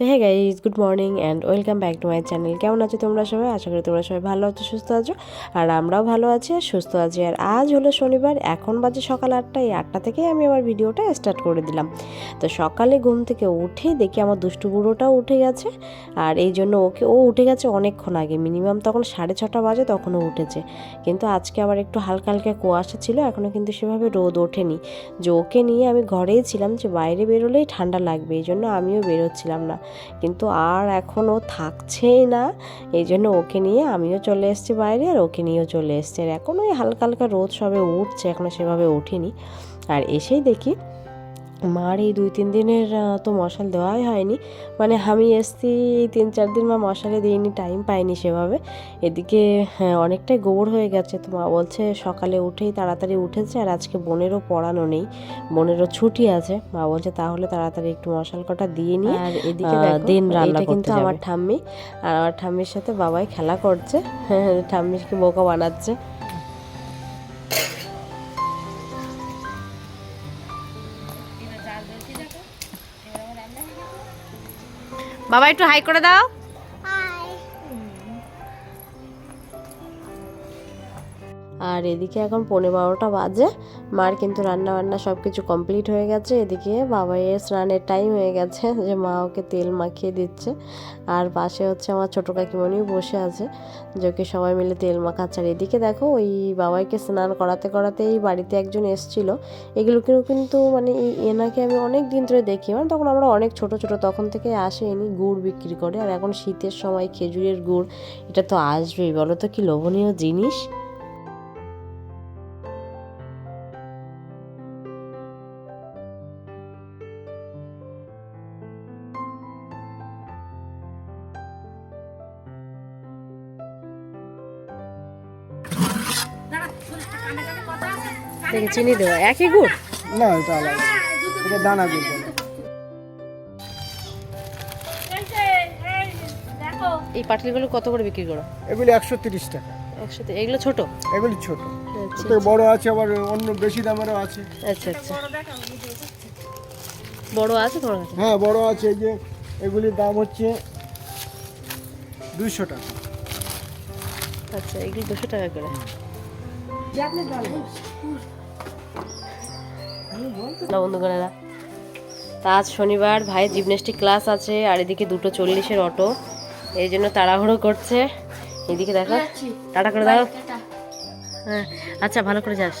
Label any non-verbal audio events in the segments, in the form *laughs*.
তো হ্যাঁ guys good morning and welcome back to my channel কেমন আছো তোমরা সবাই? আশা করি তোমরা সবাই ভালো আছো, সুস্থ আছো, আর আমরাও ভালো আছি আর সুস্থ আছি। আর আজ হলো শনিবার, এখন বাজে সকাল আটটা, এই আটটা থেকেই আমি আমার ভিডিওটা স্টার্ট করে দিলাম। তো সকালে ঘুম থেকে উঠে দেখি আমার দুষ্টু বুড়োটাও উঠে গেছে, আর এই জন্য ওকে, ও উঠে গেছে অনেকক্ষণ আগে। মিনিমাম তখন সাড়ে ছটা বাজে তখনও উঠেছে। কিন্তু আজকে আবার একটু হালকা হালকা কুয়াশা ছিল এখনও কিন্তু সেভাবে রোদ ওঠেনি। যে ওকে নিয়ে আমি ঘরেই ছিলাম, যে বাইরে বেরোলেই ঠান্ডা লাগবে, এই জন্য আমিও বেরোচ্ছিলাম না। কিন্তু আর এখনও থাকছেই না। এই জন্য ওকে নিয়ে আমিও চলে এসেছি বাইরে আর ওকে নিয়েও চলে এসছি। আর এখন ওই হালকা হালকা রোদ সবে উঠছে এখনও সেভাবে উঠিনি। আর এসেই দেখি মার এই দুই তিন দিনের তো মশাল দেওয়াই হয়নি। মানে আমি এসছি তিন চার দিন মা মশালে দিইনি টাইম পাইনি সেভাবে। এদিকে হ্যাঁ, অনেকটাই গোবর হয়ে গেছে। তো মা বলছে সকালে উঠেই তাড়াতাড়ি উঠেছে আর আজকে বোনেরও পড়ানো নেই বোনেরও ছুটি আছে। মা বলছে তাহলে তাড়াতাড়ি একটু মশাল কটা দিয়ে নিই আর এদিকে দিন রান্না রান্না কিন্তু আমার ঠাম্মি। আর আমার ঠাম্মির সাথে বাবাই খেলা করছে। ঠাম্মিকে বোকা বানাচ্ছে। বাবা একটু হাই করে দাও। আর এদিকে এখন পনেরো বারোটা বাজে। মার কিন্তু রান্না বান্না সব কিছু কমপ্লিট হয়ে গেছে। এদিকে বাবাইয়ের স্নানের টাইম হয়ে গেছে, যে মা ওকে তেল মাখিয়ে দিচ্ছে। আর পাশে হচ্ছে আমার ছোটো কাকিমণিও বসে আছে, যে ওকে সবাই মিলে তেল মাখাচ্ছে। আর এদিকে দেখো, ওই বাবাইকে স্নান করাতে করাতে এই বাড়িতে একজন এসছিল। এগুলো কিন্তু কিন্তু মানে এই এনাকে আমি অনেক দিন ধরে দেখি। মানে তখন আমরা অনেক ছোট ছোট, তখন থেকে আসে এনি গুড় বিক্রি করে। আর এখন শীতের সময় খেজুরের গুড়, এটা তো আসবেই। বলো তো কি লোভনীয় জিনিস? চিনি দেওয়া একই গুড়? না এটা আলাদা। এটা দানা গুড়। এই পাটলিগুলো কত করে বিক্রি করো? এগুলি একশো তিরিশ টাকা। একসাথে এগুলো ছোট? এগুলি ছোট। আচ্ছা তো বড় আছে আবার অন্য বেশি দামেরও আছে। আচ্ছা আচ্ছা। বড় আছে তোমার কাছে হ্যাঁ বড় আছে এই যে এগুলির দাম হচ্ছে দুইশো টাকা। আচ্ছা এগুলো দুশো টাকা করে। বন্ধুগণেরা। তা আজ শনিবার ভাইয়ের জিমন্যাস্টিক ক্লাস আছে আর এদিকে দুটো চল্লিশের অটো। এই জন্য তাড়াহুড়ো করছে। এদিকে দেখো। টাটা করে দাও। হ্যাঁ আচ্ছা ভালো করে যাস।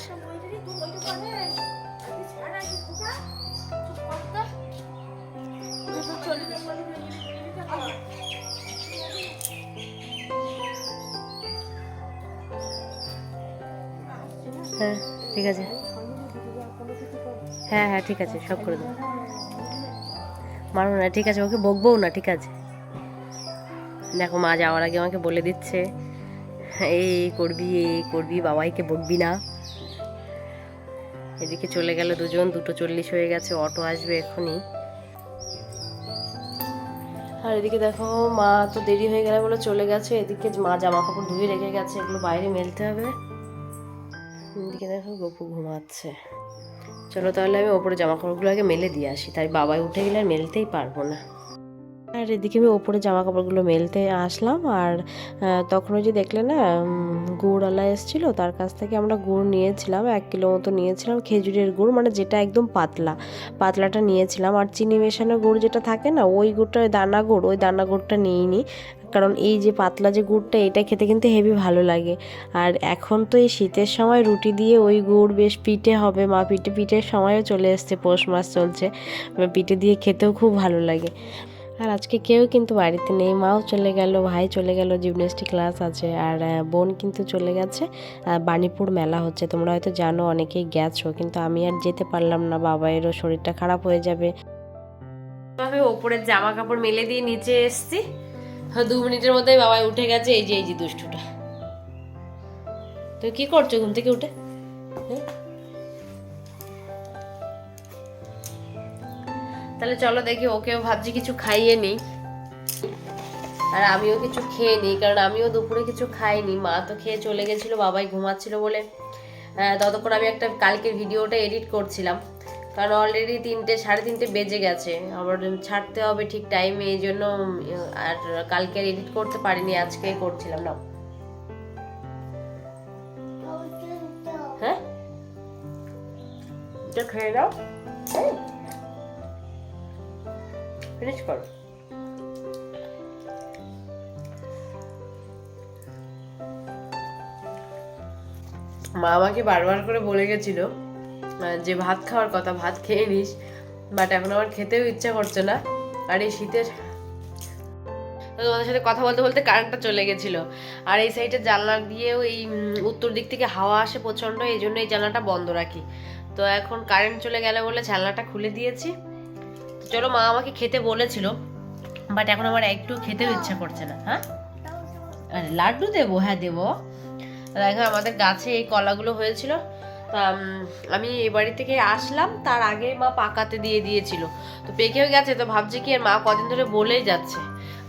হ্যাঁ ঠিক আছে। হ্যাঁ হ্যাঁ ঠিক আছে, সব করে দেবো। মারো না, ঠিক আছে, ওকে বকবও না, ঠিক আছে। দেখো, মা যাওয়ার আগে আমাকে বলে দিচ্ছে, এই করবি এই করবি, বাবাইকে বকবি না। এদিকে চলে গেল দুজন, দুটো চল্লিশ হয়ে গেছে, অটো আসবে এখনই। আর এদিকে দেখো, মা তো দেরি হয়ে গেলে বলে চলে গেছে, এদিকে মা জামা কাপড় ধুয়ে রেখে গেছে, এগুলো বাইরে মেলতে হবে। এদিকে দেখো গপু ঘুমাচ্ছে। চলো তাহলে আমি ওপরে জামাকাপড়গুলো আগে মেলে দিয়ে আসি, তাই বাবাই উঠে গেলে আর মেলতেই পারব না। আর এদিকে আমি ওপরে জামা কাপড়গুলো মেলতে আসলাম আর তখন ওই যে দেখলে না গুড়ওয়ালা এসেছিল, তার কাছ থেকে আমরা গুড় নিয়েছিলাম, এক কিলো মতো নিয়েছিলাম, খেজুরের গুড় মানে যেটা একদম পাতলা, পাতলাটা নিয়েছিলাম। আর চিনি মেশানো গুড় যেটা থাকে না, ওই গুড়টা, ওই দানা গুড়, ওই দানা গুড়টা নিইনি, কারণ এই যে পাতলা যে গুড়টা, এটা খেতে কিন্তু হেভি ভালো লাগে। আর এখন তো এই শীতের সময় রুটি দিয়ে ওই গুড় বেশ পিঠে হবে, মা পিঠে, পিঠের সময়ও চলে এসছে, পৌষ মাস চলছে পিঠে দিয়ে খেতেও খুব ভালো লাগে। আর আজকে কেউ কিন্তু বাড়িতে নেই মাও চলে গেল ভাই চলে গেল জিমন্যাস্টিক ক্লাস আছে আর বোন কিন্তু চলে গেছে। বাণীপুর মেলা হচ্ছে তোমরা হয়তো জানো অনেকেই গেছো কিন্তু আমি আর যেতে পারলাম না বাবাইয়েরও শরীরটা খারাপ হয়ে যাবে। তবে ওপরের জামা কাপড় মেলে দিয়ে নিচে এসছি। হ্যাঁ, দু মিনিটের মধ্যেই বাবাই উঠে গেছে এই যে এই যে দুষ্টুটা। তুই কি করছ ঘুম থেকে উঠে? হ্যাঁ? তাহলে চলো দেখি ওকেও ভাবছি কিছু খাইয়ে নিই। আর আমিও কিছু খেয়ে নিই, কারণ আমিও দুপুরে কিছু খাইনি। মা তো খেয়ে চলে গেছিল, বাবাই ঘুমাচ্ছিল বলে ততক্ষণ আমি একটা কালকের ভিডিওটা এডিট করছিলাম। কারণ অলরেডি তিনটে, সাড়ে তিনটে বেজে গেছে। আবার ছাড়তে হবে ঠিক টাইমে এই জন্য আর কালকে আর এডিট করতে পারিনি আজকে করছিলাম না হ্যাঁ? খেয়ে দাও ফিনিশ করো। মা আমাকে বারবার করে বলে গেছিল যে ভাত খাওয়ার কথা, ভাত খেয়ে নিস বাট এখন আমার খেতেও ইচ্ছা করছে না, আর এই শীতের তোমাদের সাথে কথা বলতে বলতে কারেন্টটা চলে গেছিল। আর এই সাইডে জানলা দিয়েও এই উত্তর দিক থেকে হাওয়া আসে প্রচণ্ড এই জন্য এই জানলাটা বন্ধ রাখি। তো এখন কারেন্ট চলে গেলে বলে জানলাটা খুলে দিয়েছি। চলো মা আমাকে খেতে বলেছিল বাট এখন আমার একটু খেতেও ইচ্ছা করছে না হ্যাঁ? আরে লাড্ডু দেবো হ্যাঁ দেবো। দেখো আমাদের গাছে এই কলাগুলো হয়েছিল তা আমি এ বাড়ি থেকে আসলাম, তার আগে মা পাকাতে দিয়ে দিয়েছিল। তো পেকেও গেছে, তো ভাবছি কি আর মা কদিন ধরে বলেই যাচ্ছে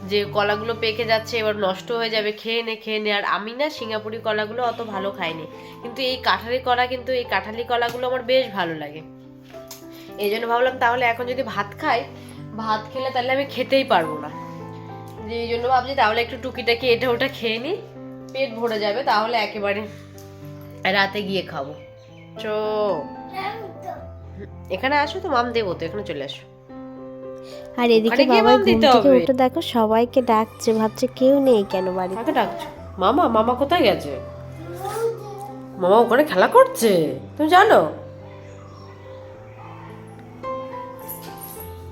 যে কলাগুলো পেকে যাচ্ছে, এবার নষ্ট হয়ে যাবে, খেয়ে নে খেয়ে নে। আর আমি না সিঙ্গাপুরি কলাগুলো অত ভালো খাইনি, কিন্তু এই কাঁঠালি কলা, কিন্তু এই কাঁঠালি কলাগুলো আমার বেশ ভালো লাগে। এই জন্য ভাবলাম তাহলে এখন যদি ভাত খাই ভাত খেলে তাহলে আমি খেতেই পারব না। যে এই জন্য ভাবছি তাহলে একটু টুকিটাকি এটা ওটা খেয়ে নিই পেট ভরে যাবে তাহলে একেবারে রাতে গিয়ে খাব। চো। এখানে আসো তো মাম দেবো তো এখানে চলে আসো। আর এদিকে বাবা ঘুম থেকে। উঠে দেখো সবাইকে ডাকছে ভাবছে কেউ নেই কেন বাড়িতে? কাকে ডাকছো? মামা মামা কোথায় গেছে? মামা ওখানে খেলা করছে? তুমি জানো?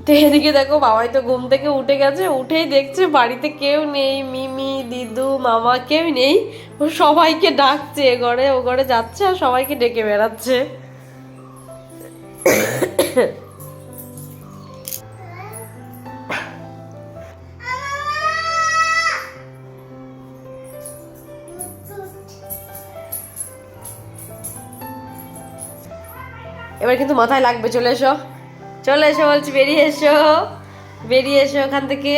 তো এদিকে দেখো, বাবাই তো ঘুম থেকে উঠে গেছে, উঠেই দেখছে বাড়িতে কেউ নেই, মিমি, দিদু, মামা কেউ নেই। ও সবাইকে ডাকছে এ ঘরে, ও ঘরে যাচ্ছে আর সবাইকে ডেকে বেড়াচ্ছে। এবার কিন্তু মাথায় লাগবে, চলে এসো। চলে এসো বলছি বেরিয়ে এসো। বেরিয়ে এসো ওখান থেকে।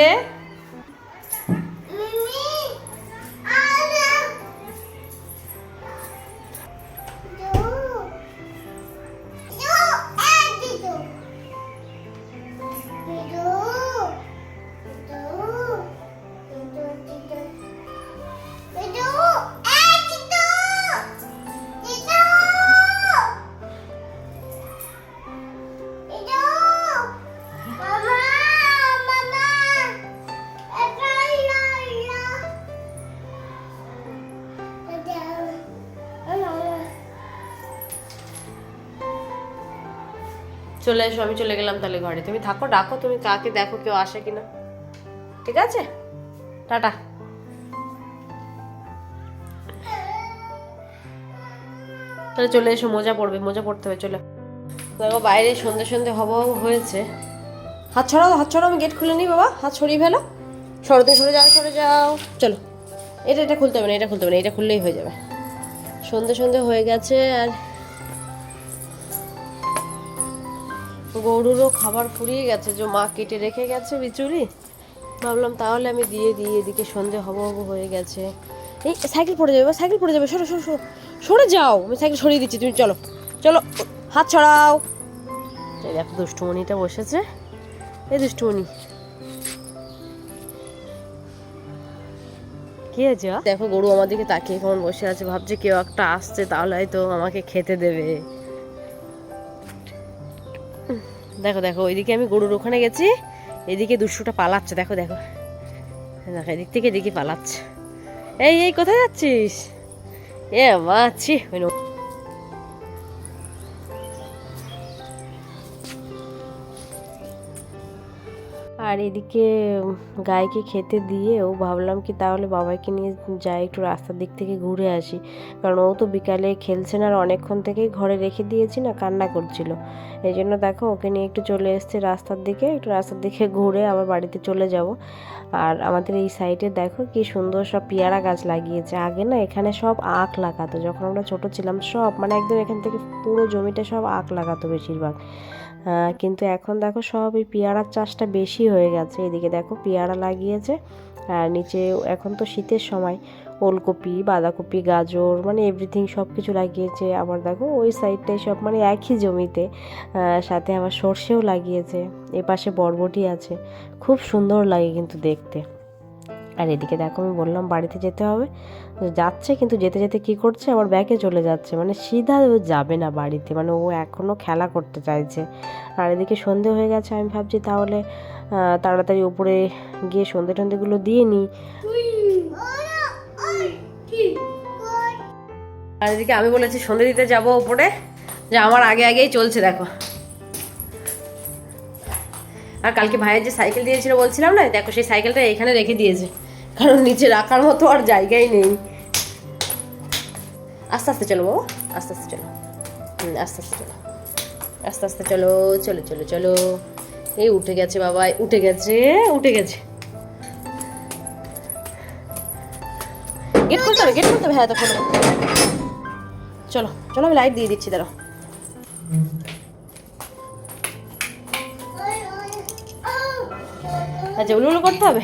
চলে এসো, আমি চলে গেলাম তাহলে ঘরে। তুমি থাকো, ডাকো, তুমি কাকে দেখো, কেউ আসে কিনা। ঠিক আছে? টাটা। তাহলে চলে এসো, মোজা পড়বে মোজা পড়তে হবে, চলে। দেখো, বাইরে সন্ধে সন্ধে হব হয়েছে। হাত ছড়াও হাত ছড়াও, আমি গেট খুলে নিই বাবা। হাত ছড়িয়ে ফেলো। সরতে সরে যাও সরে যাও। চলো। এটা এটা খুলতে হবে না, এটা খুলতে হবে না, এটা খুললেই হয়ে যাবে। সন্ধে সন্ধে হয়ে গেছে আর গরুরও খাবার ফুরিয়ে গেছে। যে মা কেটে রেখে গেছে বিচুরি। ভাবলাম তাহলে আমি দিয়ে দিই, এদিকে সন্ধে হব হব হয়ে গেছে। এই সাইকেল পড়ে যাবে সাইকেল পড়ে যাবে। সরো সরো সরো। সরে যাও। আমি সাইকেল সরিয়ে দিচ্ছি, তুমি চলো। চলো, হাত ছড়াও। এই দেখো, দুষ্টুমণিটা বসেছে। এই দুষ্টুমণি। কি আছে দেখো, গরু আমার দিকে তাকিয়ে কেমন বসে আছে। ভাবছে কেউ একটা আসছে, তাহলে হয়তো আমাকে খেতে দেবে। দেখো দেখো, ওইদিকে আমি গরুর ওখানে গেছি, এদিকে দুশোটা পালাচ্ছে, দেখো দেখো। দেখো, এদিক থেকে এদিকে পালাচ্ছে। এই এই, কোথায় যাচ্ছিস? এ মাছি আর এদিকে গাইকে খেতে দিয়েও ভাবলাম কি তাহলে বাবাইকে নিয়ে যাই একটু রাস্তার দিক থেকে ঘুরে আসি। কারণ ও তো বিকালে খেলছে না আর অনেকক্ষণ থেকেই ঘরে রেখে দিয়েছি না, কান্না করছিল। এই জন্য দেখো ওকে নিয়ে একটু চলে এসেছে রাস্তার দিকে, একটু রাস্তার দিকে ঘুরে আবার বাড়িতে চলে যাব। আর আমাদের এই সাইডে দেখো কি সুন্দর সব পেয়ারা গাছ লাগিয়েছে। আগে না এখানে সব আখ লাগাতো, যখন আমরা ছোট ছিলাম সব মানে একদম এখান থেকে পুরো জমিটা সব আখ লাগাতো বেশিরভাগ। কিন্তু এখন দেখো সব এই পেয়ারার চাষটা বেশি হয়ে গেছে। এদিকে দেখো পেয়ারা লাগিয়েছে। আর নিচে এখন তো শীতের সময়। ওলকপি, বাঁধাকপি, গাজর মানে এভরিথিং সব কিছু লাগিয়েছে। আবার দেখো ওই সাইডটাই সব মানে একই জমিতে। সাথে আবার সর্ষেও লাগিয়েছে। এপাশে পাশে বরবটি আছে। খুব সুন্দর লাগে কিন্তু দেখতে। আর এদিকে দেখো আমি বললাম, বাড়িতে যেতে হবে। যাচ্ছে, কিন্তু যেতে যেতে কি করছে? আবার ব্যাগে চলে যাচ্ছে। মানে সিধা ও যাবে না বাড়িতে। মানে ও এখনও খেলা করতে চাইছে। আর এদিকে সন্ধে হয়ে গেছে। আমি ভাবছি তাহলে তাড়াতাড়ি উপরে গিয়ে সন্ধে টন্ধেগুলো দিয়ে নিই। আর এদিকে আমি বলেছি, সন্ধে দিতে যাব ওপরে যে আমার আগে আগেই চলছে, দেখো। আর কালকে ভাইয়ের যে সাইকেল দিয়েছিল বলছিলাম না? দেখো সেই সাইকেলটা এখানে রেখে দিয়েছে। কারণ নিচে রাখার মতো আর জায়গাই নেই। আস্তে আস্তে চলো বাবা, আস্তে আস্তে চলো। আস্তে আস্তে চলো। আস্তে আস্তে চলো চলো চলো চলো। এই উঠে গেছে বাবা উঠে গেছে উঠে গেছে। গেট খুলতে হবে গেট খুলতে হবে। হ্যাঁ তখন চলো চলো, আমি লাইট দিয়ে দিচ্ছি, দাঁড়াও। আচ্ছা উলু উলু করতে হবে?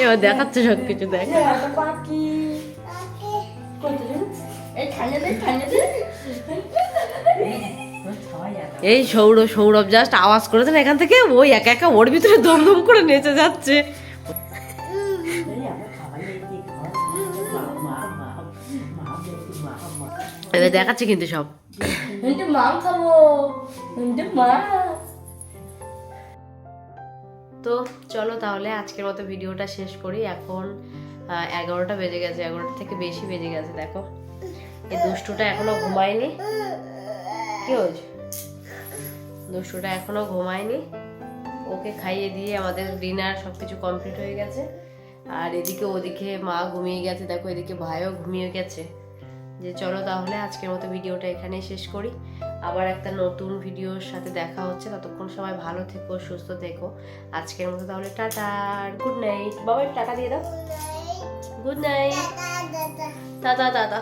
এবার দেখাচ্ছে সব কিছু দেখ পাখি এই সৌরভ সৌরভ জাস্ট আওয়াজ করেছেন এখান থেকে। ওই একা একা ওর ভিতরে দমদম করে নেচে যাচ্ছে। *laughs* দেখাচ্ছে কিন্তু সব। মাম খাব। মা তো চলো তাহলে আজকের মতো ভিডিওটা শেষ করি। এখন এগারোটা বেজে গেছে, এগারোটা থেকে বেশি বেজে গেছে, দেখো। এই দুষ্টুটা এখনও ঘুমায়নি। কি হয়েছে? দুষ্টুটা এখনও ঘুমায়নি। ওকে খাইয়ে দিয়ে আমাদের ডিনার সব কিছু কমপ্লিট হয়ে গেছে। আর এদিকে ওদিকে মা ঘুমিয়ে গেছে, দেখো এদিকে ভাইও ঘুমিয়ে গেছে। যে চলো তাহলে আজকের মতো ভিডিওটা এখানেই শেষ করি। আবার একটা নতুন ভিডিওর সাথে দেখা হচ্ছে। ততক্ষণ সবাই ভালো থেকো সুস্থ থেকো। আজকের মতো তাহলে টাটা গুড নাইট বাবা টাকা টাটা দিয়ে দাও। গুড নাইট দাদা টাটা।